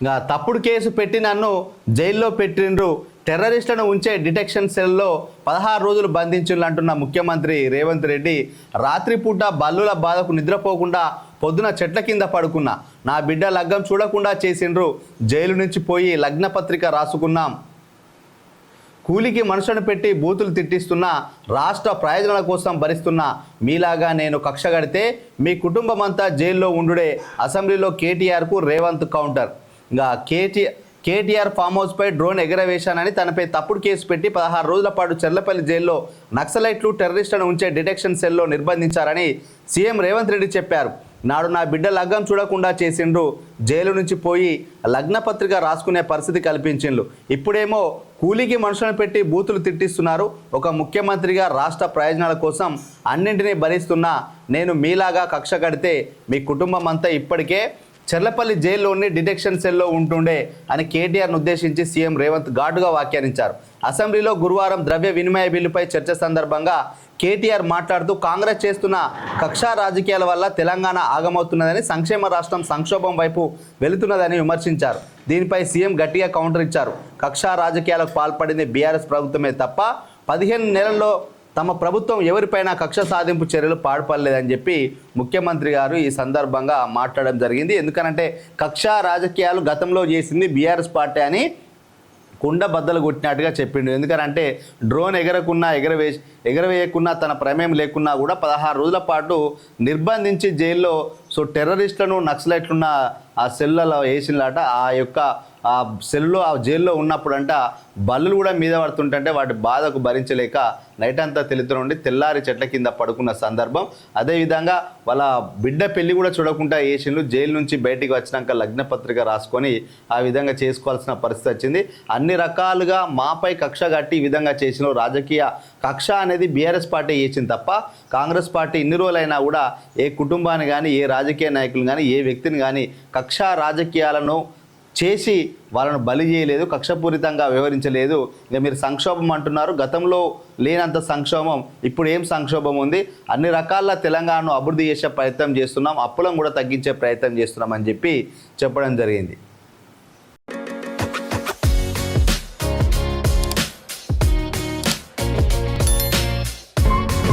ఇంకా తప్పుడు కేసు పెట్టి నన్ను జైల్లో పెట్టిండ్రు. టెర్రరిస్టులను ఉంచే డిటెక్షన్ సెల్లో పదహారు రోజులు బంధించిండ్రు అంటున్న ముఖ్యమంత్రి రేవంత్ రెడ్డి. రాత్రిపూట బల్లుల బాధకు నిద్రపోకుండా పొద్దున చెట్ల కింద పడుకున్నా. నా బిడ్డ లగ్గం చూడకుండా చేసిండ్రు. జైలు నుంచి పోయి లగ్న పత్రిక రాసుకున్నాం. కూలికి మనుషులను పెట్టి బూతులు తిట్టిస్తున్న రాష్ట్ర ప్రయోజనాల కోసం భరిస్తున్న మీలాగా నేను కక్ష కడితే మీ కుటుంబం అంతా జైల్లో ఉండుడే. అసెంబ్లీలో కేటీఆర్కు రేవంత్ కౌంటర్. ఇంకా కేటీ కేటీఆర్ ఫామ్ హౌస్పై డ్రోన్ ఎగరవేశానని తనపై తప్పుడు కేసు పెట్టి పదహారు రోజుల పాటు చెర్లపల్లి జైల్లో నక్సలైట్లు టెర్రరిస్టులను ఉంచే డిటెక్షన్ సెల్లో నిర్బంధించారని సీఎం రేవంత్ రెడ్డి చెప్పారు. నాడు నా బిడ్డ లగ్గం చూడకుండా చేసిండ్రు. జైలు నుంచి పోయి లగ్న పత్రిక రాసుకునే పరిస్థితి కల్పించిండ్రు. ఇప్పుడేమో కూలీకి మనుషులను పెట్టి బూతులు తిట్టిస్తున్నారు. ఒక ముఖ్యమంత్రిగా రాష్ట్ర ప్రయోజనాల కోసం అన్నింటినీ భరిస్తున్నా నేను మీలాగా కక్ష కడితే మీ కుటుంబం అంతా ఇప్పటికే చెర్లపల్లి జైల్లోని డిటెక్షన్ సెల్లో ఉంటుండే అని కేటీఆర్ను ఉద్దేశించి సీఎం రేవంత్ ఘాటుగా వ్యాఖ్యానించారు. అసెంబ్లీలో గురువారం ద్రవ్య వినిమయ బిల్లుపై చర్చ సందర్భంగా కేటీఆర్ మాట్లాడుతూ కాంగ్రెస్ చేస్తున్న కక్షా రాజకీయాల వల్ల తెలంగాణ ఆగమవుతున్నదని సంక్షేమ రాష్ట్రం సంక్షోభం వైపు వెళుతున్నదని విమర్శించారు. దీనిపై సీఎం గట్టిగా కౌంటర్ ఇచ్చారు. కక్షా రాజకీయాలకు పాల్పడింది బీఆర్ఎస్ ప్రభుత్వమే తప్ప పదిహేను నెలల్లో తమ ప్రభుత్వం ఎవరిపైనా కక్ష సాధింపు చర్యలు పాడుపడలేదని చెప్పి ముఖ్యమంత్రి గారు ఈ సందర్భంగా మాట్లాడడం జరిగింది. ఎందుకనంటే కక్ష రాజకీయాలు గతంలో చేసింది బీఆర్ఎస్ పార్టీ అని కుండ బద్దలు కొట్టినట్టుగా చెప్పిండు. ఎందుకంటే డ్రోన్ ఎగరకున్నా ఎగరవే ఎగరవేయకున్నా తన ప్రమేయం లేకున్నా కూడా పదహారు రోజుల పాటు నిర్బంధించి జైల్లో సో టెర్రరిస్టులను నక్సలైట్లున్న ఆ సెల్లలో వేసినలాట ఆ యొక్క ఆ సెల్లో ఆ జైల్లో ఉన్నప్పుడంట బల్లులు కూడా మీద పడుతుంటే వాటి బాధకు భరించలేక నైట్ అంతా తెలుతుండి తెల్లారి చెట్ల కింద పడుకున్న సందర్భం. అదేవిధంగా వాళ్ళ బిడ్డ పెళ్ళి కూడా చూడకుండా వేసిండ్రు జైలు నుంచి బయటికి వచ్చినాక లగ్న పత్రిక రాసుకొని ఆ విధంగా చేసుకోవాల్సిన పరిస్థితి వచ్చింది. అన్ని రకాలుగా మాపై కక్ష కట్టి ఈ విధంగా చేసిన రాజకీయ కక్ష అనేది బీఆర్ఎస్ పార్టీ చేసింది తప్ప కాంగ్రెస్ పార్టీ ఇన్ని రోజులైనా కూడా ఏ కుటుంబాన్ని కానీ ఏ రాజకీయ నాయకులు కానీ ఏ వ్యక్తిని కానీ కక్ష రాజకీయాలను చేసి వాళ్ళను బలి చేయలేదు కక్షపూరితంగా వ్యవహరించలేదు. ఇక మీరు సంక్షోభం అంటున్నారు. గతంలో లేనంత సంక్షోభం ఇప్పుడు ఏం సంక్షోభం ఉంది? అన్ని రకాల తెలంగాణను అభివృద్ధి చేసే ప్రయత్నం చేస్తున్నాం అప్పులను కూడా తగ్గించే ప్రయత్నం చేస్తున్నాం అని చెప్పి చెప్పడం జరిగింది.